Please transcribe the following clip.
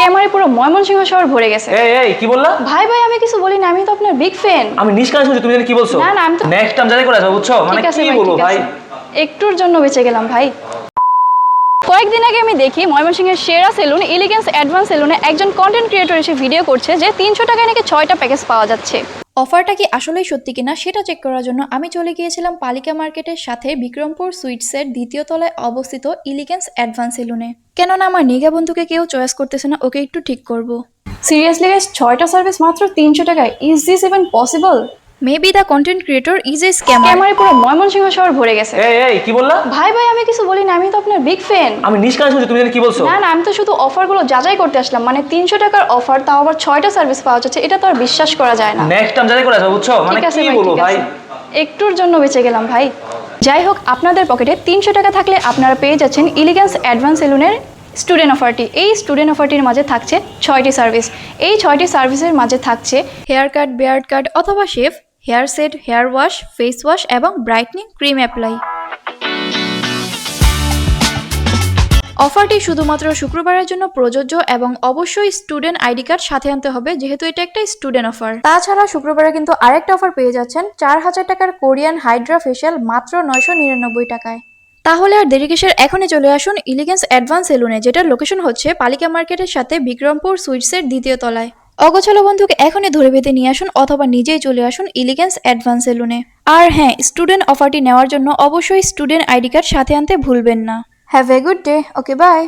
স্ক্যামারে পুরো ময়মনসিংহ শহর ভরে গেছে। এই এই কি বললা? ভাই ভাই আমি কিছু বলি না আমি তো আপনার বিগ ফ্যান আমি নিষ্কাশ শুনছি তুমি জানি কি বলছো? না, না, আমি তো- নেক্সট টাইম জানি করে আসব বুঝছ? মানে কি বলব ভাই? একটুর জন্য বেঁচে গেলাম ভাই। কয়েকদিন আগে আমি দেখি ময়মনসিংহের সেরা সেলুন ইলিগেন্স অ্যাডভান্স সেলুনে একজন কন্টেন্ট ক্রিয়েটর এসে ভিডিও করছে যে তিনশো টাকায় নাকি ছয়টা প্যাকেজ পাওয়া যাচ্ছে। অফারটা কি আসলেই সত্যি কিনা সেটা চেক করার জন্য আমি চলে গিয়েছিলাম পালিকা মার্কেটের সাথে বিক্রমপুর সুইটসের দ্বিতীয় তলায় অবস্থিত ইলিগেন্স অ্যাডভান্স সেলুনে। কেননা আমার নিগা বন্ধুকে কেউ চয়েস করতেছে না ওকে একটু ঠিক করব। সিরিয়াসলি ছয়টা সার্ভিস মাত্র তিনশো টাকায়? Is this even possible maybe the content creator is a scammer স্ক্যামারে পুরো ময়মনসিংহ শহর ভরে গেছে। এই এই কি বললা? ভাই ভাই আমি কিছু বলি না আমি তো আপনার বিগ ফ্যান আমি নিষ্কান শুনছি তুমি জানি কি বলছো? না না আমি তো শুধু অফারগুলো যাচাই করতে আসলাম। মানে তিনশো টাকার অফার তাও আবার ছয়টা সার্ভিস পাওয়া যাচ্ছে এটা তো আর বিশ্বাস করা যায় না। নেক্সট টাইম যাচাই করে আসব বুঝছ? মানে ঠিক আছে কি ভাই বলব ঠিক ভাই? আছে। একটুর জন্য বেঁচে গেলাম ভাই। যাই হোক আপনাদের পকেটে তিনশো টাকা থাকলে আপনারা পেয়ে যাচ্ছেন ইলিগেন্স অ্যাডভান্স সেলুনের স্টুডেন্ট অফারটি এই স্টুডেন্ট অফারটির মাঝে থাকছে ছয়টি সার্ভিস এই ছয়টি সার্ভিসের মাঝে থাকছে হেয়ার কাট বেয়ার্ড কাট অথবা shave hair set, hair wash, face wash এবং ব্রাইটনিং ক্রিম অ্যাপ্লাই। অফারটি শুধুমাত্র শুক্রবারের জন্য প্রযোজ্য এবং অবশ্যই স্টুডেন্ট আইডি কার্ড সাথে আনতে হবে, যেহেতু এটা একটা স্টুডেন্ট অফার। তাছাড়া শুক্রবারে কিন্তু আরেকটা অফার পেয়ে যাচ্ছেন চার হাজার টাকার কোরিয়ান হাইড্রা ফেশিয়াল মাত্র নয়শো নিরানব্বই টাকায়। তাহলে আর দেরি কিসের? এখনই চলে আসুন ইলিগেন্স অ্যাডভান্স সেলুনে, যেটার লোকেশন হচ্ছে পালিকা মার্কেটের সাথে বিক্রমপুর সুইটসের দ্বিতীয় তলায়। অগোছালো বন্ধুকে এখনই ধরে বেঁধে নিয়ে আসুন অথবা নিজেই চলে আসুন ইলিগেন্স অ্যাডভান্স সেলুনে। আর হ্যাঁ স্টুডেন্ট অফারটি নেওয়ার জন্য অবশ্যই স্টুডেন্ট আইডি কার্ড সাথে আনতে ভুলবেন না। Have a good day, okay bye.